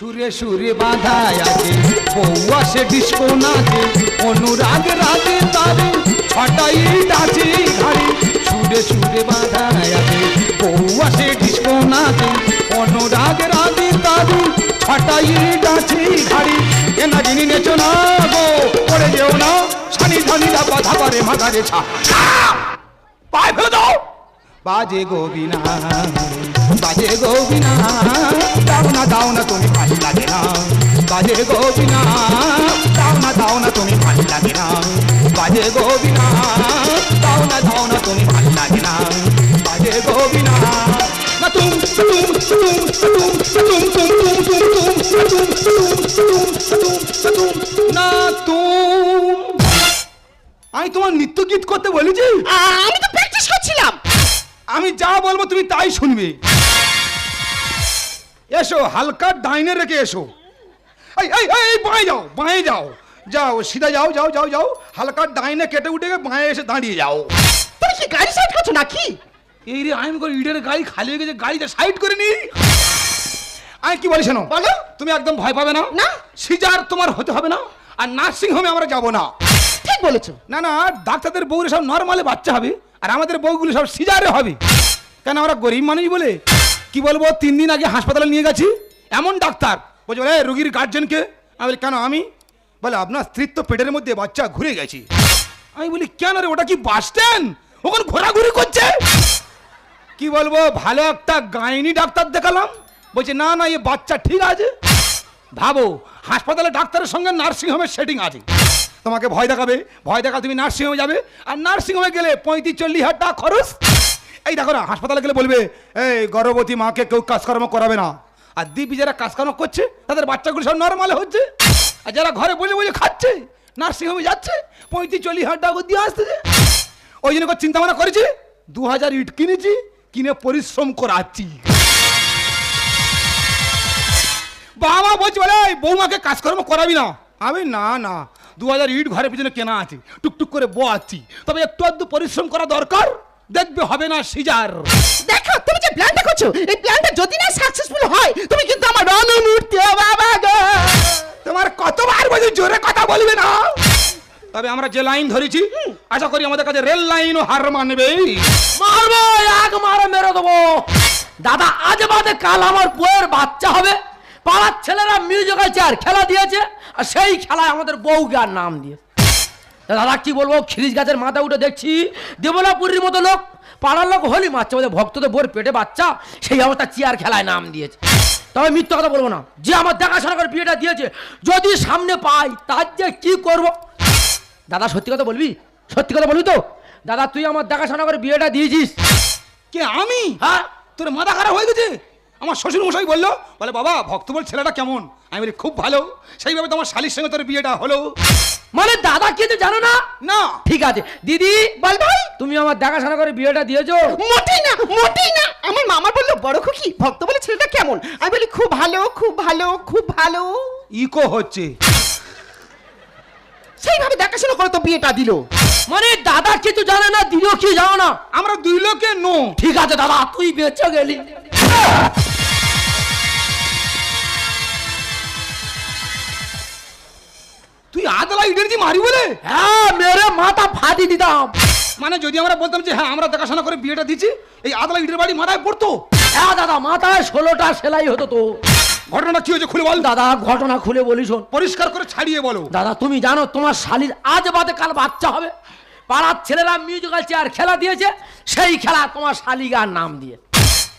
সুরে সুরে বাঁধা আছে বউ আসে ডিস্কো নাচে, অনুরাগ রাতে তারে ছটাই ডাচে ঘাড়ে। সুরে সুরে বাঁধা আছে বউ আসে ডিস্কো নাচে, অনুরাগ রাতে তারে ছটাই ডাচে ঘাড়ে। এ না জিনি নেচো না গো, পড়ে যেও না সানি ধানিরা বাধা পারে মাথারে ছা। পায়ে ফেলে দাও! বাজে গোবিনা বাজে গোবিনা দাও না দাও না তুমি ভালো লাগে না বাজে গোবিনা দাও না দাও না তুমি ভালো লাগে না বাজে গোবিনা দাও না দাও না তুমি ভালো লাগে না বাজে গোবিনা আমি তোমার নৃত্য গীত করতে বলেছি আমি তো আমি যা বলব তুমি তাই শুনবে। এসো হালকা ডাইনে রেখে এসো। এই এই এই এই, বাঁয়ে যাও বাঁয়ে যাও। যাও সিধা যাও যাও যাও যাও। হালকা ডাইনে কেটে উঠে বাঁয়ে এসে দাঁড়িয়ে যাও। তুমি কি গাড়ি সাইড করছ নাকি? এই রে আমি করে ইটের গাড়ি খালি হয়ে গেছে গাড়িটা সাইড করে নি। আমি কি বলি শোনো বলো। তুমি একদম ভয় পাবে না। না। সিজার তোমার হতে হবে না আর নার্সিং হোমে আমরা যাব না। ঠিক বলেছ। না না ডাক্তারদের বউরে সব নর্মালে বাচ্চা হবে। আর আমাদের বউগুলো সব সিজারে হবে। কেন আমরা গরিব মানুষ বলে? কি বলব, তিন দিন আগে হাসপাতালে নিয়ে গেছি। এমন ডাক্তার। বলছে বলে রুগীর গার্জেনকে আমি বলি, কেন আমি? বলে, আপনার স্ত্রীর তো পেটের মধ্যে বাচ্চা ঘুরে গেছি। আমি বলি, কেন রে, ওটা কি বাস স্ট্যান্ড ওখানে ঘোরাঘুরি করছে? কি বলব, ভালো একটা গাইনি ডাক্তার দেখালাম। বলছে, না না, এ বাচ্চা ঠিক আছে। ভাবো, হাসপাতালে ডাক্তারের সঙ্গে নার্সিং হোমের সেটিং আছে। তোমাকে ভয় দেখাবে, ভয় দেখা তুমি নার্সিং হোমে যাবে, আর নার্সিং হোমে গেলে পঁয়ত্রিশ চল্লিশ হাজার টাকা খরচ। এই দেখো না, হাসপাতালে গেলে বলবে, এই গর্ভবতী মাকে কেউ কাজকর্ম করাবে না। আর দিব্যি যারা কাজকর্ম করছে, তাদের বাচ্চাগুলো সব নর্মাল হচ্ছে। আর যারা ঘরে বসে বসে খাচ্ছে নার্সিং হোমে যাচ্ছে পঁয়ত্রিশ চল্লিশ হাজার টাকা দিয়ে আসতেছে ওই জন্য চিন্তা ভাবনা করেছি দু হাজার ইট কিনেছি, কিনে পরিশ্রম করাচ্ছি। বাবা বলছি বলে "এই বৌমাকে কাজকর্ম করাবি না। আমি, না না। দু হাজার ইট ঘরের পিছনে কেনা আছে টুকটুক করে বোয়াচ্ছি তবে একটু আধটু পরিশ্রম করা দরকার দেখবে হবে না সিজার। দেখো তুমি যে প্ল্যানটা করছ এই প্ল্যানটা যদি না সাকসেসফুল হয় তুমি কিন্তু আমার রণমূর্তি বাবা গো। তোমার কতবার বলি জোরে কথা বলবে না? তবে আমরা যে লাইন ধরেছি আশা করি আমাদের কাছে রেল লাইনও হার মানবে। মারবো এক মারে মেরে দেবো। দাদা আজ বাদে কাল আমার বউয়ের বাচ্চা হবে। পাড়ার ছেলেরা মিউজিক্যাল চেয়ার খেলা দিয়েছে আর সেই খেলায় আমাদের বউকে আর নাম দিয়েছে। দাদা কি বলব খিরিজ গাছের মাথা উঠে দেখছি দেবলাপুরীর মতো লোক পাড়ার লোক হলি মারছে আমাদের ভক্তদের বোর পেটে বাচ্চা সেই অবস্থা চেয়ার খেলায় নাম দিয়েছে। তবে মিথ্যা কথা বলব না যে আমার দেখাশোনা করে বিয়েটা দিয়েছে যদি সামনে পাই তার যে কি করব? দাদা সত্যি কথা বলবি? সত্যি কথা বলবি তো? দাদা তুই আমার দেখাশোনা করে বিয়েটা দিয়েছিস। কে আমি? হ্যাঁ। তোর মাথা খারাপ হয়ে গেছে? আমার শ্বশুর মশাই বলল বলে বাবা ভক্তবল ছেলেটা কেমন? আমি বলি খুব ভালো। সেইভাবে তোমার শালির সঙ্গে তোর বিয়েটা হলো। মানে দাদা কি তো জানো না? না। ঠিক আছে। দিদি বল ভাই। তুমি আমার দেখাশোনা করে বিয়েটা দিয়েছ? মোটেই না মোটেই না। আমার মামা বলল বড় খুকি ভক্ত বলে ছেলেটা কেমন? আমি বলি খুব ভালো খুব ভালো খুব ভালো। ইকো হচ্ছে। সেইভাবে দেখাশোনা করে তো বিয়েটা দিল। মানে দাদা কিছু জানে না দিদিও কি জানো না? আমরা দুই লোকে নো। ঠিক আছে দাদা তুই বেঁচে গেলি। তুই আদলা ইটের দিয়ে মারি বলে? হ্যাঁ মেরে মাথা ফাটি দিতাম। মানে যদি আমরা বলতাম যে হ্যাঁ আমরা দেখাশোনা করে বিয়েটা দিচ্ছি এই আদলা ইটের বাড়ি মাথায় পড়তো? হ্যাঁ দাদা মাথায় ষোলোটা সেলাই হতো তো। ঘটনাটা কি হয়েছে খুলে বল। দাদা ঘটনা খুলে বলি শোন। পরিষ্কার করে ছাড়িয়ে বলো। দাদা তুমি জানো তোমার শালির আজ বাদে কাল বাচ্চা হবে। পাড়ার ছেলেরা মিউজিক্যাল চেয়ার খেলা দিয়েছে সেই খেলা তোমার শালিগার নাম দিয়ে।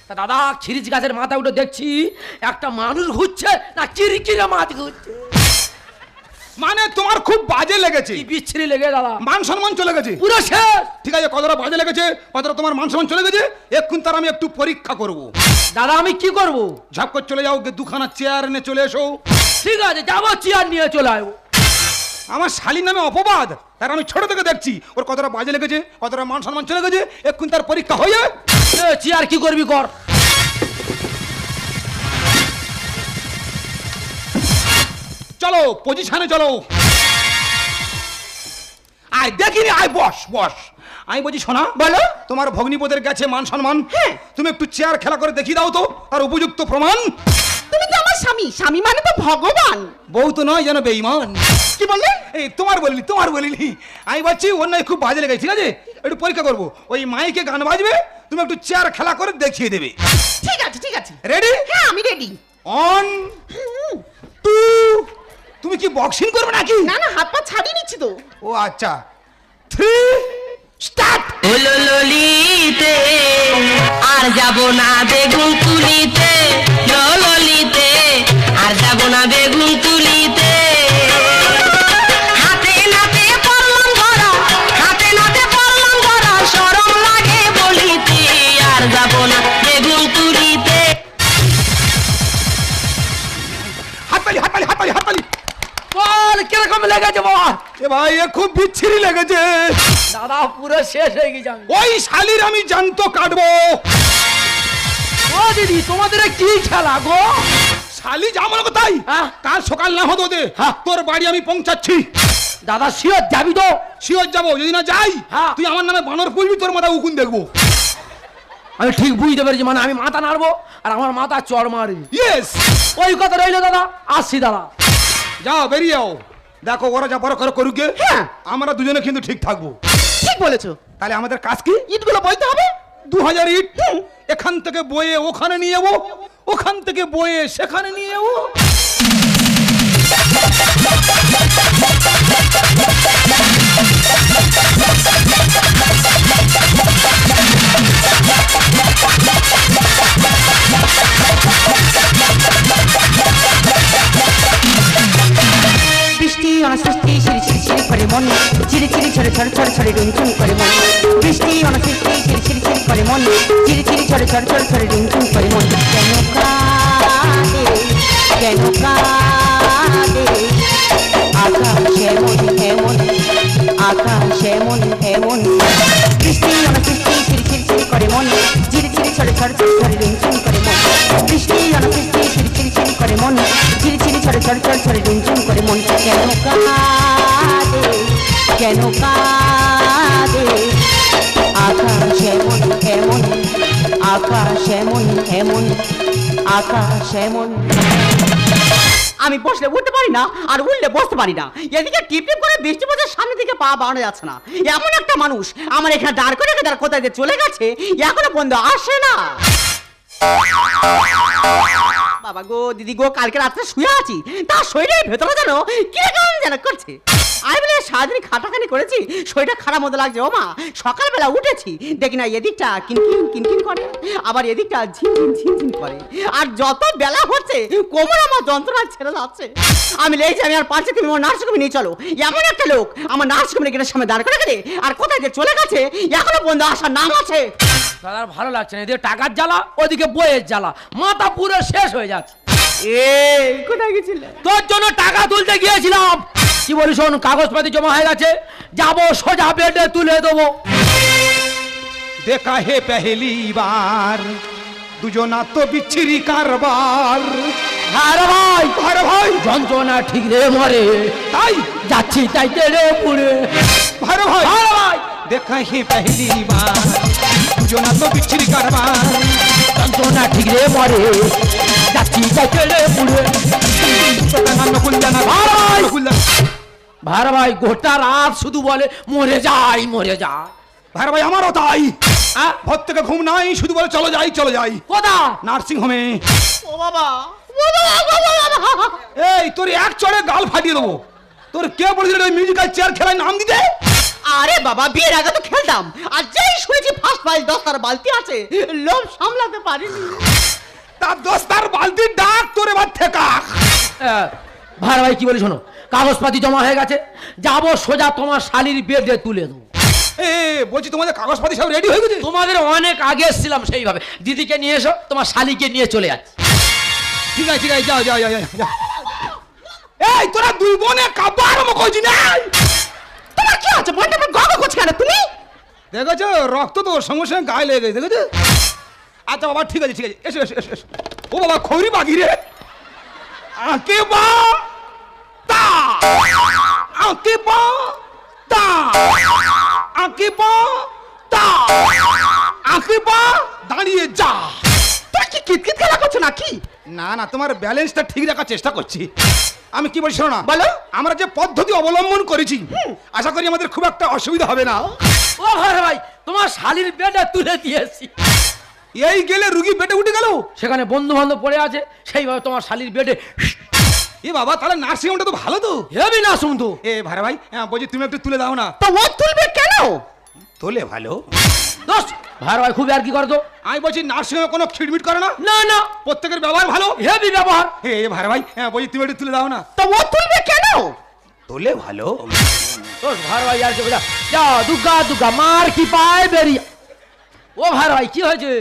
তা দাদা খিরিজ গাছের মাথা উঠে দেখছি একটা মানুষ ঘুরছে না কিরিকিরে মাছ ঘুরছে। মানে তোমার খুব বাজে লেগেছে। কি বিচ্ছিরি লেগে দাদা। মান সম্মান চলে গেছে। পুরো শেষ। ঠিক আছে কতটা বাজে লেগেছে কতটা তোমার মান সম্মান চলে গেছে এক্ষুন তার আমি একটু পরীক্ষা করব। দাদা আমি কি করব? ঝাপ করে চলে যাও গে দুখানা চেয়ার এনে চলে এসো। ঠিক আছে যাব চেয়ার নিয়ে চলে আসব। আমার শালীর নামে অপবাদ। তার আমি ছোট থেকে দেখছি ওর কতটা বাজে লেগেছে কতটা মান সম্মান চলে গেছে এক্ষুন তার পরীক্ষা হয়ে চেয়ার কি করবি কর? চলো পজিশনে চলো। আয় দেখিনি আয় বস বস। আমি বলছি শোনা বলো। তোমার ভগ্নিপদের কাছে মান সম্মান। হ্যাঁ। তুমি একটু চেয়ার খেলা করে দেখিয়ে দাও তো তার উপযুক্ত প্রমাণ। তুমি তো আমার স্বামী। স্বামী মানে তো ভগবান। বউ তো নয় যেন বেইমান কি বললে? এই তোমার বলিনি তোমার বলিনি আমি বলছি অন্য খুব বাজে লেগেছে ঠিক আছে? একটু পরীক্ষা করব। ওই মাইকে গান বাজবে তুমি একটু চেয়ার খেলা করে দেখিয়ে দেবে। ঠিক আছে ঠিক আছে। রেডি হ্যাঁ আমি রেডি অন টু তুমি কি বক্সিং করবে নাকি? না না হাত পা ছাড়িয়ে নিচ্ছি তো। ও আচ্ছা। থ্রি স্টার্ট হলো ললিতে আর যাব না বেগুন তুলিতে। ললিতে আর যাব না বেগুন তুলিতে। যাব কীরকম লেগেছে বাবা এ ভাই এ খুব বিচ্ছিরি লেগেছে। দাদা পুরো শেষ হয়ে গেছে আমি। ওই শালির আমি জানতো কাটবো। ও দিদি তোমাদের কি খেলা গো? শালি যা মনে তাই। হ্যাঁ। কাল সকাল না হতো দে হ্যাঁ। তোর বাড়ি আমি পৌঁছাচ্ছি। দাদা শিওর যাবি তো? শিওর যাব যদি না যাই হ্যাঁ। তুই আমার নামে বানর পুলবি তোর মাথা উকুন দেখব। আমি ঠিক বুঝতে পেরেছি মানে আমি মাথা নাড়বো আর আমার মাথা চড় মারবি। ইয়েস ওই কথা রইল দাদা। আসছি দাদা। যাও বেরিয়ে যাও দেখো ওরা যা বড় করে করুক হ্যাঁ। আমরা দুজনে কিন্তু ঠিক থাকব। ঠিক বলেছ। তাহলে আমাদের কাজ কি? ইটগুলো বইতে হবে? দু হাজার ইট এখান থেকে বয়ে ওখানে নিয়ে যাব। ওখান থেকে বয়ে সেখানে নিয়ে যাব। মন চিড়ি চিড়ি ছড়ে ছড়ে ছড়ে ছড়ে রিমঝুম করে মন বৃষ্টি অনাসৃষ্টি সিঁড়ি সিঁড়ি সিঁড়ি করে মন চিড়ি চিড়ি ছড়ে ছড়ে ছড়ে ছড়ে রিমঝুম করে মন কেন কাঁদে কেন কাঁদে আকাশ এমন এমন আকাশ এমন এমন বৃষ্টি অনাসৃষ্টি সিঁড়ি সিঁড়ি সিঁড়ি করে মন চিড়ি চিড়ি ছড়ে ছড়ে ছড়ে ছড়ে রিমঝুম করে মন বৃষ্টি অনাসৃষ্টি সিঁড়ি সিঁড়ি সিঁড়ি করে মন চিড়ি চিড়ি ছড়ে ছড়ে ছড়ে ছড়ে রিমঝুম কেন কাঁদে। আকাশ এমন এমন আকাশ এমন এমন আকাশ এমন আমি বসলে উঠতে পারি না, আর উঠলে বসতে পারি না। এদিকে টিপ টিপ করে বৃষ্টি পড়ছে সামনে দিকে পা বাড়ানো যাচ্ছে না। এমন একটা মানুষ আমার এখানে দাঁড় করে রেখে তার কোথায় চলে গেছে, এখনও বন্ধু আসে না। বাবা গো, দিদি গো, কালকে রাত্রে শুয়ে আছি। তার শরীরের ভেতরে যেন কীরকম যেন করছে। আমি বলে সারাদিন খাটাখানি করেছি শরীরটা খারাপ মতো লাগছে। ও মা সকালবেলা উঠেছি দেখি না এদিকটা কিনকিন কিনকিন করে আবার এদিকটা ঝিনঝিন ঝিনঝিন করে। আর যত বেলা হচ্ছে কোমর আমার যন্ত্রণা ছেড়ে যাচ্ছে। আমি লেগেছি আমি আর পারছি তুমি আমার নার্সিংহোমে নিয়ে চলো। এমন একটা লোক আমার নার্সিংহোমের গেটের সামনে দাঁড় করে দে আর কোথায় যে চলে গেছে এখনও বন্ধু আসার নাম আছে। দাদার ভালো লাগছে না এদিকে টাকার জ্বালা ওদিকে বইয়ের জ্বালা। মাথা পুরো শেষ হয়ে যাচ্ছে। এই কোথায় গেছিলে? তোর জন্য টাকা তুলতে গিয়েছিলাম। কি বলি শোন কাগজপাতি জমা হয়ে গেছে। যাব সোজা বেডে তুলে দেবো। দেখা হে পেহলি বার দুজনা তো বিচ্ছিরি কারবার। আরে ভাই আরে ভাই। যন্ত্রণা ঠিক রে মরে। তাই? যাচ্ছি তাই তেরে পুড়ে। আরে ভাই। আরে ভাই। দেখা হে পেহেলি বার দুজনা তো বিচ্ছিরি কারবার। যন্ত্রণা ঠিক রে মরে। যাচ্ছি তাই তেরে পুড়ে। নকুল জানা ভাই! ভার ভাই গোটা রাত শুধু বলে মরে যাই মরে যাই ভাই ভাই আমারও তাই। ভর থেকে ঘুম নাই শুধু বলে চলো যাই চলো যাই। কোথা? নার্সিং হোমে ও বাবা। এই তোর এক চড়ে গাল ফাটিয়ে দেবো। তোর কে বলেছিল ওই মিউজিক্যাল চেয়ার খেলায় নাম দিতে? আরে বাবা বিয়ের আগে তো খেলতাম। আর যেই শুনেছি ফার্স্ট প্রাইজ দশটার বালতি আছে লোভ সামলাতে পারিনি। তার দোস্তার বালতির ডাক তোর এবার থেকা আহ, ভার ভাই কি বলি শোনো? কাগজপাতি জমা হয়ে গেছে। যাব সোজা তোমার শালির বেডে তুলে দেবো। এ বলছি তোমাদের কাগজপাতি সব রেডি হয়ে গেছে? তোমাদের অনেক আগে এসেছিলাম সেইভাবে। দিদিকে নিয়ে এসো তোমার শালিকে নিয়ে চলে যাচ্ছি। ঠিক আছে ঠিক আছে যাও যাও যাও এই তোরা দুই বোনে কাব্য আরম্ভ করছি না? তোমার কি আছে? মনটা গগো করছে কেন তুমি? দেখেছ? রক্ত তো ওর সঙ্গে সঙ্গে গায়ে লেগে গেছে দেখেছ? আচ্ছা বাবা ঠিক আছে ঠিক আছে। এসো এসো এসো। ও বাবা খৌরি বাগি রে। আঁকে বা তা। আঁকে বা তা। আঁকে বা তা। আঁকে বা দাঁড়িয়ে যা। তুমি কি কিতকিত খেলা করছ নাকি? না না তোমার ব্যালেন্সটা ঠিক রাখার চেষ্টা করছি। আমি কি বলছি শোনো না? বলো। আমরা যে পদ্ধতি অবলম্বন করেছি আশা করি আমাদের খুব একটা অসুবিধা হবে না। ও ভাই তোমার শালির বেডে তুলে দিয়েছি। এই গেলে রুগী পেটে উঠে গেল। সেখানে বন্ধু বান্ধব পড়ে আছে সেইভাবে তোমার শালির বেডে এ বাবা তাহলে নার্সিং হোমটা তো ভালো তো? হেবি না শুনতো এ ভাড়া ভাই হ্যাঁ বলছি তুমি একটু তুলে দাও না। তা ও তুলবে কেন? তোলে ভালো। দোষ ভাই ভাই খুব আর কি করতো আমি বলছি নার্সিং হোমে কোনো খিটমিট করে না? না না। প্রত্যেকের ব্যবহার ভালো? হেভি ব্যবহার। এ ভাড়া ভাই হ্যাঁ বলছি তুমি একটু তুলে দাও না। তা ও তুলবে কেন? তোলে ভালো। দোষ ভাই ভাই আর কি বলে যা দুর্গা দুর্গা মার কি পায় বেরিয়ে। ও ভাই ভাই কি হয়েছে?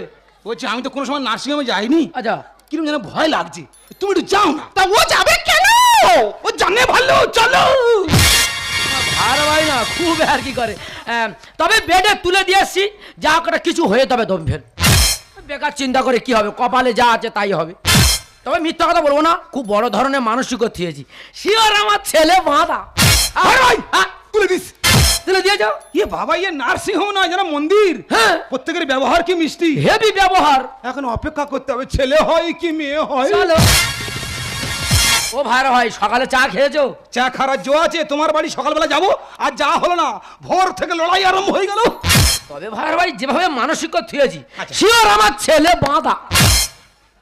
বলছি আমি তো কোনো সময় নার্সিং হোমে যাইনি। আচ্ছা। কীরকম যেন ভয় লাগছে। তুমি একটু যাও না। তা ও যাবে কেন? ও জানে ভালো চলো। ভাই ভাই না খুব আর কি করে। তবে বেডে তুলে দিয়েছি যা করে কিছু হয়ে তবে দম ফেল। বেকার চিন্তা করে কি হবে কপালে যা আছে তাই হবে। তবে মিথ্যা কথা বলব না খুব বড় ধরনের মানসিক থিয়েছি শিওর আমার ছেলে বাঁধা। ভাই হ্যাঁ, তুলে দিস। তুলে দিয়ে যাও। ইয়ে বাবা ইয়ে নার্সিং হোম নয় যেন মন্দির। হ্যাঁ। প্রত্যেকের ব্যবহার কি মিষ্টি? হেভি ব্যবহার। এখন অপেক্ষা করতে হবে ছেলে হয় কি মেয়ে হয়? চলো। ও ভাইরা ভাই সকালে চা খেয়েছো? চা খারাপ জো আছে তোমার বাড়ি সকালবেলা যাব আর যা হলো না। ভোর থেকে লড়াই আরম্ভ হয়ে গেল। তবে ভাইরা ভাই যেভাবে মানসিক থিয়েছি আচ্ছা। শিওর আমার ছেলে বাঁধা।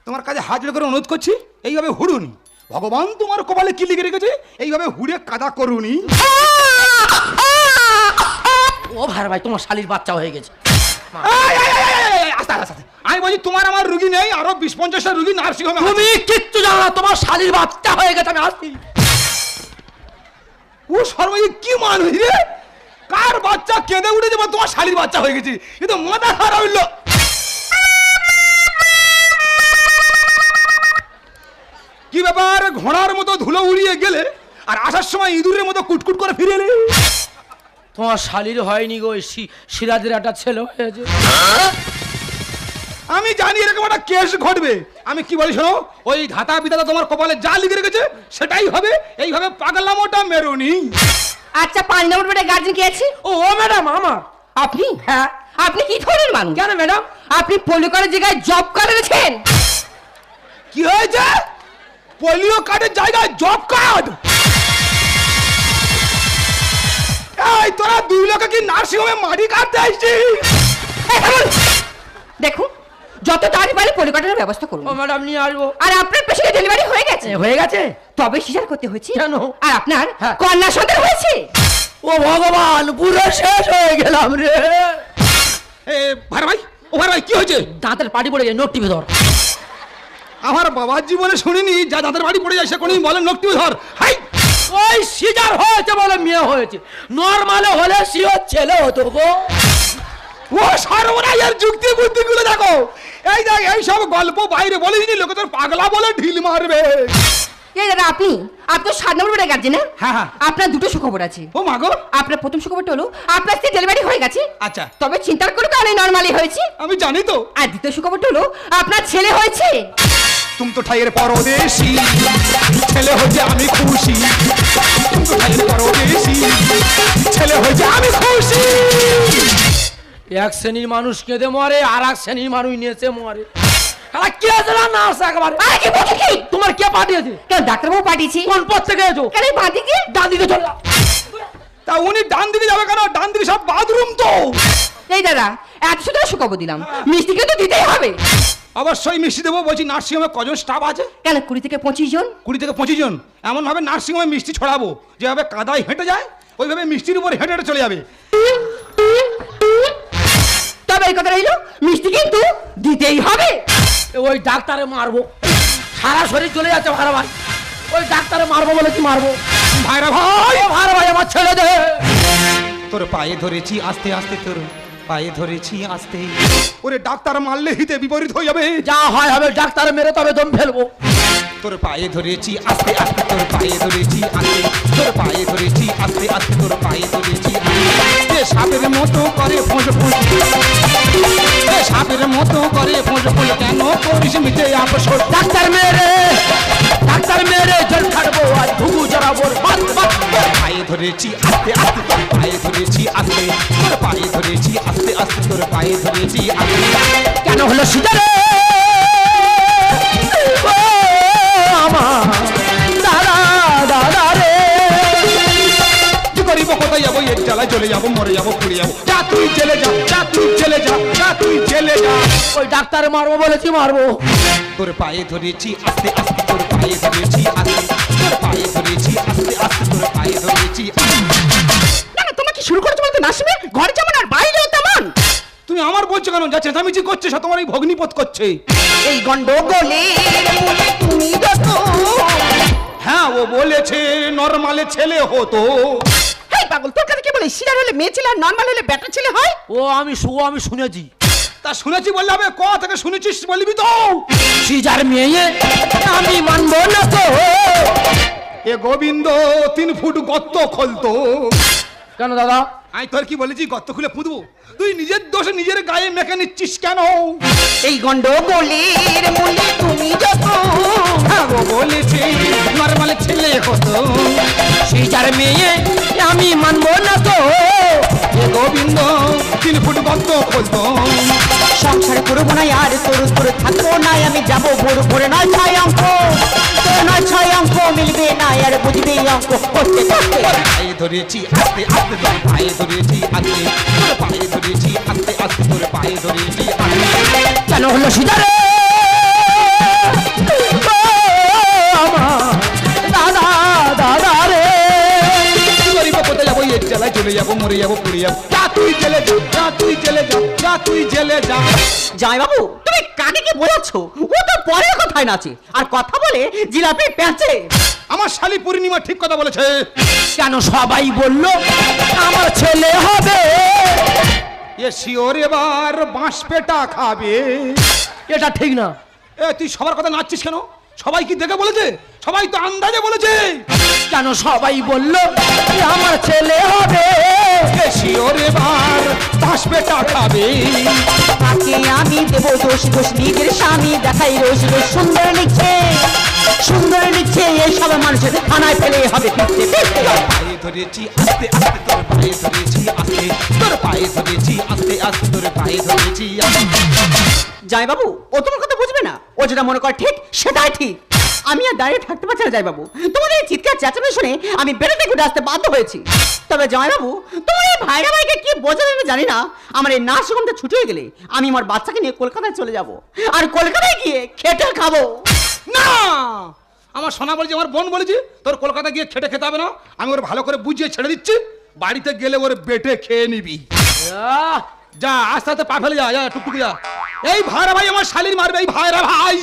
তোমার কাছে হাজির করে অনুরোধ করছি এইভাবে হুড়ুনি। ভগবান তোমার কপালে কি লিখে রেখেছে? এইভাবে হুড়ে কাদা করুনি। ও ভাইরা ভাই তোমার শালির বাচ্চা হয়ে গেছে। আস্তে, আস্তে। আমি বলছি তোমার আমার রুগী নেই আরও বিশ পঞ্চাশটা রুগী নার্সিং হোমে তুমি কিচ্ছু জানো না তোমার শালির বাচ্চা হয়ে গেছে আমি আসছি। ও সর্বাধিক কি মানুষ রে? কার বাচ্চা কেঁদে উঠেছে বা তোমার শালির বাচ্চা হয়ে গেছে? কিন্তু মাথা খারাপ হইল। কি ব্যাপার ঘোড়ার মতো ধুলো উড়িয়ে গেলে আর আসার সময় ইঁদুরের মতো কুটকুট করে ফিরে এলে? তোমার শালির হয়নি গো সিরাজের একটা ছেলে হয়েছে। আমি জানি এরকম একটা কেস ঘটবে। আমি কি বলি শোনো? ওই ধাতা বিধাতা তোমার কপালে যা লিখে রেখেছে সেটাই হবে। এইভাবে পাগলামোটা মেরোনি। আচ্ছা পাঁচ নম্বর বেডে গার্জেন কে আছে? ও ও ম্যাডাম আমার। আপনি? হ্যাঁ। আপনি কি ধরনের মানুষ? কেন ম্যাডাম আপনি পোলিও কার্ডের জায়গায় জব কার্ড এনেছেন? কি হয়েছে? পোলিও কার্ডের জায়গায় জব কার্ড এই তোরা দুই লোকে কি নার্সিং হোমে মাটি কাটতে আসছিস? দেখুন যত তাড়াতাড়ি পারে পোলিও ব্যবস্থা করুন। ম্যাডাম নিয়ে আসব। আর আপনার পেশেন্টের ডেলিভারি হয়ে গেছে। হয়ে গেছে? তবে সিজার করতে হয়েছে। কেন? আর আপনার হ্যাঁ। কন্যা সন্তান হয়েছে। ও ভগবান পুরো শেষ হয়ে গেলাম রে। এ ভাই ভাই ও ভাই ভাই কি হয়েছে? দাঁতের পাটি পড়ে যায় নোট টিপে ধর। আমার বাবার জীবনে শুনিনি যা দাদার বাড়ি পড়ে যায় সে কোনোদিন বলেন নকটি ধর। হাই! ওই সিজার হয়েছে বলে মেয়ে হয়েছে। নর্মালে হলে সিও ছেলে হতো গো। ও সর্বনাশের যুক্তি বুদ্ধিগুলো দেখো। এই দেখ এই সব গল্প বাইরে বলিনি লোকে তোর পাগলা বলে ঢিল মারবে। এই দাদা আপনি আপনি তো সাত নম্বর বেডে গার্জেন না? হ্যাঁ, হ্যাঁ। আপনার দুটো সুখবর আছে। ও মাগো আপনার প্রথম সুখবরটা হলো আপনার স্ত্রী ডেলিভারি হয়ে গেছে। আচ্ছা। তবে চিন্তার কোনো কারণে নর্মালি হয়েছে। আমি জানি তো। আর দ্বিতীয় সুখবরটা হলো আপনার ছেলে হয়েছে। তুম তো ঠাইয়ের পরদেশি। ছেলে হয়েছে আমি খুশি। পরদেশি ছেলে হয়েছে আমি খুশি। এক শ্রেণির মানুষ কেঁদে মরে আর এক শ্রেণির মানুষ নেচে মরে। আরে কে আছে না নার্স একবারে? আরে কি বলছো কি? তোমার কে পাঠিয়েছে? কেন ডাক্তারবাবু পাঠিয়েছি? কোন পথ থেকে ডান দিকে চলে তা উনি ডান দিকে যাবে কেন? ডান দিকে সব বাথরুম তো। এই দাদা এত দিলাম। মিষ্টিকে তো দিতেই হবে। অবশ্যই মিষ্টি দেবো বলছি নার্সিংহোমে কজন স্টাফ আছে? কেন কুড়ি থেকে পঁচিশ জন? কুড়ি থেকে পঁচিশ জন। এমনভাবে নার্সিংহোমে মিষ্টি ছড়াবো যেভাবে কাদায় হেঁটে যায় ওইভাবে মিষ্টির উপর হেঁটে হেঁটে চলে যাবে। তবে এই কথা রইল মিষ্টি কিন্তু দিতেই হবে। ওই ডাক্তারে মারবো। সারা শরীর চলে যাচ্ছে ভাড়া ভাই। ওই ডাক্তারে মারবো বলে কি মারবো? ভাইরা ভাই! ও ভাড়া ভাই আমার ছেড়ে দে তোর পায়ে ধরেছি আস্তে আস্তে তোর পায়ে ধরেছি আসতে। ওরে ডাক্তার মারলে হিতে বিপরীত হয়ে যাবে। যা হয় হবে ডাক্তার মেরে তবে দম ফেলব। তোর পায়ে ধরেছি, আস্তে আস্তে তোর পায়ে ধরেছি, আস্তে, তোর পায়ে ধরেছি, আস্তে আস্তে তোর পায়ে ধরেছি। এ সাপের মতো করে ফোঁস ফোঁস এ সাপের মতো করে ফোঁস ফোঁস কেন করিস মিটে আপসোস ডাক্তার মেরে ডাক্তার মেরে জল খাটবো আর ঘুঘু জড়াবো বাত বাত তোর পায়ে ধরেছি, আস্তে আস্তে তোর পায়ে ধরেছি, আস্তে, তোর পায়ে ধরেছি, আস্তে আস্তে তোর পায়ে ধরেছি, আস্তে। কেন হলো সিজারে আমার দাদা দাদা রে। কি করিব কোথায় যাব? এর জ্বালায় চলে যাব মরে যাব পুড়ে যাব। যা তুই চলে যা যা তুই চলে যা যা তুই চলে যা। ওই ডাক্তার মারবো বলেছি মারবো। তোর পায়ে ধরেছি আস্তে আস্তে তোর পায়ে ধরেছি আস্তে তোর পায়ে ধরেছি আস্তে আস্তে তোর পায়ে ধরেছি না না তোমাকে শুরু করেছ বলতে? নাচবে ঘর তুমি আমার বলছো কেন? যা চেঁচামেচি করছে সে তোমার এই ভগ্নিপথ করছে। এই গন্ডগোলের মূলে তুমি যত হ্যাঁ ও বলেছে নর্মালে ছেলে হতো। হেই পাগল তোর কাছে কি বলে? সিরার হলে মেয়ে ছেলে আর নর্মাল হলে ব্যাটা ছেলে হয়? ও আমি শু আমি শুনেছি। তা শুনেছি বললে হবে ক থেকে শুনেছিস বলবি তো? সিজার মেয়ে আমি মানবো না তো। এ গোবিন্দ তিন ফুট গর্ত খোলতো। কেন দাদা? আমি তোর কি বলেছি? গর্ত খুলে পুঁতবো। তুই নিজের দোষে নিজের গায়ে মেখে নিচ্ছিস কেন? এই গন্ডগোলের মূলে তুমি যত। হ্যাঁ বলেছি নর্মাল ছেলে ছেলে সেই যার মেয়ে আমি মানবো না তো। এ গোবিন্দ তিন ফুট গর্ত খোলতো সংসার করব না আর তোর তোর থাকব না আমি যাব ভোর ভোরে নয় ছয় অঙ্ক। নয় ছয় অঙ্ক মিলবে না আর বুঝবে অঙ্ক করতে করতে পায়ে ধরেছি আস্তে আস্তে তোর পায়ে ধরেছি আস্তে। তোর পায়ে ধরেছি আস্তে আস্তে তোর পায়ে ধরেছি কেন হলো সিজারে যাব চলে যাব মরে যাব পুড়ে যাব। যা তুই জেলে যা যা তুই জেলে যা যা তুই জেলে যা। জামাই বাবু তুমি কাকে কি বোঝাচ্ছ ও তো পরের কথায় নাচে। আর কথা বলে জিলাপি পেঁচে। আমার শালি পূর্ণিমা ঠিক কথা বলেছে। কেন সবাই বলল আমার ছেলে হবে। এ শিওর এবার বাঁশ পেটা খাবে। এটা ঠিক না। এ তুই সবার কথা নাচছিস কেন? সবাই কি দেখে বলেছে? সবাই তো আন্দাজে বলেছে। কেন সবাই বলল আমার ছেলে হবে? খাবে। তাকে আমি দেবো দোষ দোষ নিজের স্বামী দেখাই সুন্দর লিখছে সুন্দর লিখছে এইসব মানুষের থানায় ফেলে হবে পায়ে ধরেছি আস্তে আস্তে তোর পায়ে ধরেছি আস্তে। তোর পায়ে ধরেছি আস্তে আস্তে তোর পায়ে ধরেছি জামাই বাবু ও তোমার কথা বুঝবে না। ও যেটা মনে কর ঠিক সেটাই ঠিক। আমি আর দাঁড়িয়ে থাকতে পারছি না জামাই বাবু তোমাদের এই চিৎকার চেঁচামেচি শুনে আমি বেরোতে ঘুরে আসতে বাধ্য হয়েছি। তবে জয়বাবু বাবু তোমার এই ভাইরা ভাইকে কি বোঝাবে আমি জানি না। আমার এই নাচ সেখানটা ছুটি হয়ে গেলে আমি আমার বাচ্চাকে নিয়ে কলকাতায় চলে যাব। আর কলকাতায় গিয়ে খেটে খাব। না! আমার সোনা বলছে আমার বোন বলেছে তোর কলকাতা গিয়ে খেটে খেতে হবে না। আমি ওর ভালো করে বুঝিয়ে ছেড়ে দিচ্ছি। বাড়িতে গেলে ওর বেটে খেয়ে নিবি। আহ, যা আস্তে আস্তে পা ফেলে যা যা টুকটুক যা। এই ভাইরা ভাই আমার শালির মারবে এই ভাইরা ভাই।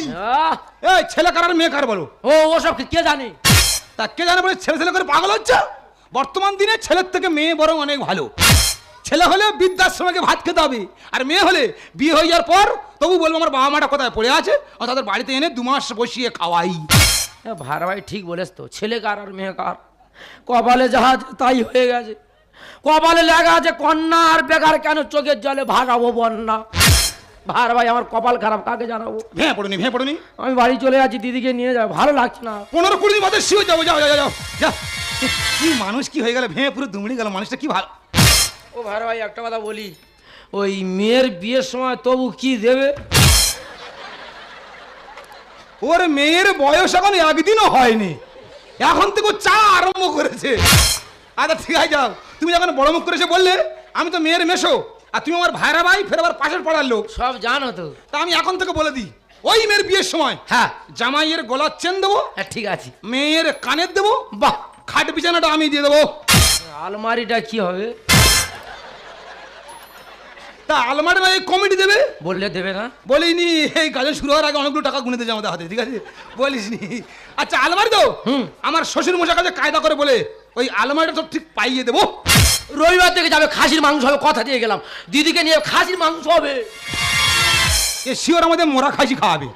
এই ছেলে কার আর মেয়ে কার বলো? ও ওসব কি- কে জানে? তা কে জানে বলে ছেলে ছেলে করে পাগল হচ্ছে? বর্তমান দিনে ছেলের থেকে মেয়ে বরং অনেক ভালো। ছেলে হলে বৃদ্ধাশ্রমকে ভাত খেতে হবে আর মেয়ে হলে বিয়ে হয়ে যাওয়ার পর তবু বলব আমার বাবা মাটা কোথায় পড়ে আছে ও তাদের বাড়িতে এনে দু মাস বসিয়ে খাওয়াই। ভার ভাই ঠিক বলেছ তো ছেলে কার আর মেয়ে কার? কপালে জাহাজ তাই হয়ে গেছে। কপালে লেখা আছে কন্যা আর বেকার কেন চোখের জলে ভাগাবো বন্যা? ভার ভাই আমার কপাল খারাপ কাকে জানাব? ভেঙে পড়ুনি ভেঙে পড়ুনি। আমি বাড়ি চলে যাচ্ছি দিদিকে নিয়ে যাও ভালো লাগছে না। পনেরো কুড়ি দিন বাদে শিও যাব যাও যাও যাও যা কি মানুষ কি হয়ে গেল? ভেঙে পুরো দুমড়ে গেল মানুষটা কি ভালো? ও ভার ভাই একটা কথা বলি ওই মেয়ের বিয়ের সময় তবু কি দেবে? ওর মেয়ের বয়স এখন একদিনও হয়নি। এখন থেকে ও চা আরম্ভ করেছে। আচ্ছা ঠিক আছে যাও। তুমি যখন বড় মুখ করেছে বললে আমি তো মেয়ের মেশো আর তুমি আমার ভাইরা ভাই ফের আবার পাশের পাড়ার লোক। সব জানো তো। তা আমি এখন থেকে বলে দিই ওই মেয়ের বিয়ের সময় হ্যাঁ। জামাইয়ের গলার চেন দেবো হ্যাঁ ঠিক আছে। মেয়ের কানের দেবো বাহ। খাট বিছানাটা আমি দিয়ে দেবো। আলমারিটা কি হবে? তা আলমারি ভাই কমিটি দেবে? বললে দেবে না? বলিনি এই কাজে শুরু হওয়ার আগে অনেকগুলো টাকা গুনে দিয়েছে আমাদের হাতে ঠিক আছে? বলিস নি আচ্ছা আলমারি তো? আমার শ্বশুর মশার কাছে কায়দা করে বলে ওই আলমারিটা তো ঠিক পাইয়ে দেবো। রবিবার থেকে যাবে খাসির মাংস হবে কথা দিয়ে গেলাম। দিদিকে নিয়ে খাসির মাংস হবে। এ শিওর আমাদের মোরা খাসি খাওয়াবে।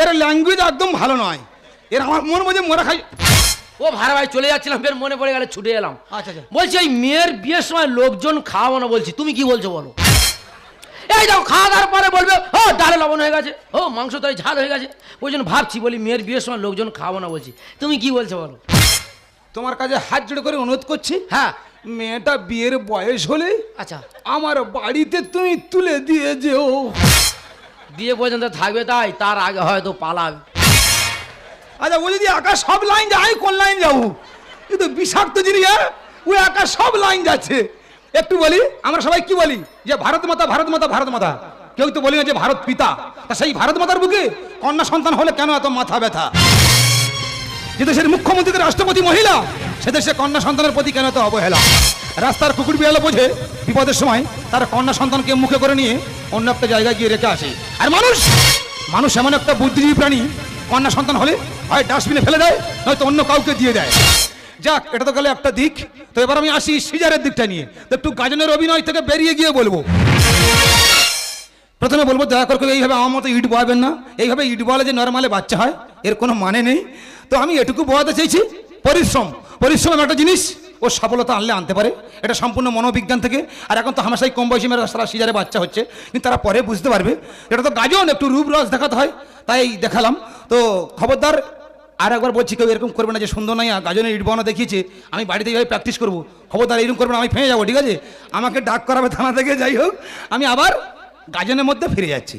এর ল্যাঙ্গুয়েজ একদম ভালো নয়। এর আমার মন বোঝে মোরা খাই ও ভাড়া ভাই চলে যাচ্ছিলাম ফের মনে পড়ে গেলে ছুটে এলাম। আচ্ছা আচ্ছা। বলছি ওই মেয়ের বিয়ের সময় লোকজন খাওয়াবো না বলছি তুমি কি বলছো বলো? এই যাও খাওয়া দাওয়ার পরে বলবে ও ডালে লবণ হয়ে গেছে। ও মাংস তো ঝাল হয়ে গেছে। ওই জন্য ভাবছি বলি মেয়ের বিয়ের সময় লোকজন খাওয়াবো না বলছি। তুমি কি বলছো বলো? তোমার কাছে হাত জোড়ে করে অনুরোধ করছি। হ্যাঁ। মেয়েটা বিয়ের বয়স হলে আচ্ছা। আমার বাড়িতে তুমি তুলে দিয়ে যেও। বিয়ে পর্যন্ত থাকবে তাই তার আগে হয়তো পালাবে। আচ্ছা ও যদি একা সব লাইন যায় কোন লাইন যাব? কিন্তু বিষাক্ত জিনিস হ্যাঁ? ও একা সব লাইন যাচ্ছে। একটু বলি আমরা সবাই কি বলি? যে ভারত মাতা ভারত মাতা ভারত মাতা। কেউ তো বলি না যে ভারত পিতা। তা সেই ভারত মাতার বুকে কন্যা সন্তান হলে কেন এত মাথা ব্যথা? যে দেশের মুখ্যমন্ত্রী থেকে রাষ্ট্রপতি মহিলা, সে দেশে কন্যা সন্তানের প্রতি কেন তো অবহেলা? রাস্তার কুকুর বিড়ালে বোঝে বিপদের সময় তার কন্যা সন্তানকে মুখে করে নিয়ে অন্য একটা জায়গায় গিয়ে রেখে আসে। আর মানুষ মানুষ এমন একটা বুদ্ধিজীবী প্রাণী, কন্যা সন্তান হলে হয় ডাস্টবিনে ফেলে দেয়, নয়তো অন্য কাউকে দিয়ে দেয়। যাক, এটা তো গেলে একটা দিক। তো এবার আমি আসি সিজারের দিকটা নিয়ে। তো একটু গাজনের অভিনয় থেকে বেরিয়ে গিয়ে বলব। প্রথমে বলব, দয়া করে এইভাবে আমার মতো ইট বয়াবেন না। এইভাবে ইট বলে যে নর্মালে বাচ্চা হয় এর কোনো মানে নেই। তো আমি এটুকু বোঝাতে চাইছি, পরিশ্রম। পরিশ্রম একটা জিনিস, ও সফলতা আনলে আনতে পারে। এটা সম্পূর্ণ মনোবিজ্ঞান থেকে। আর এখন তো হামেশাই কম বয়সী মেয়েরা সারা সিজারে বাচ্চা হচ্ছে। কিন্তু তারা পরে বুঝতে পারবে। এটা তো গাজন, একটু রূপ রস দেখাতে হয়। তাই দেখালাম। তো খবরদার, আর একবার বলছি, কেউ এরকম করবে না যে সুন্দর নাই গাজনের ইট বানা দেখিয়েছে। আমি বাড়িতে এইভাবে প্র্যাকটিস করব। খবরদার, এরকম করবে না, আমি ফেঁয়ে যাব, ঠিক আছে? আমাকে ডাক করাবে থানা থেকে, যাই হোক। আমি আবার গাজনের মধ্যে ফিরে যাচ্ছি।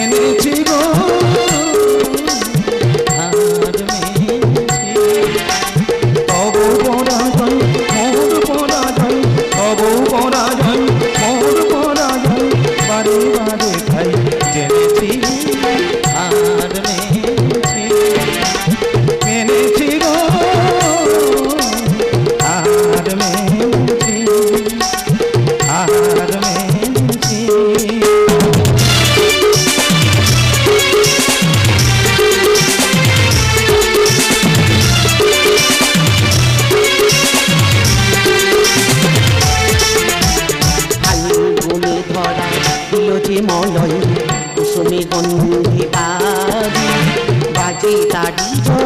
মেনেছি গো গন্ধে বাজে তারি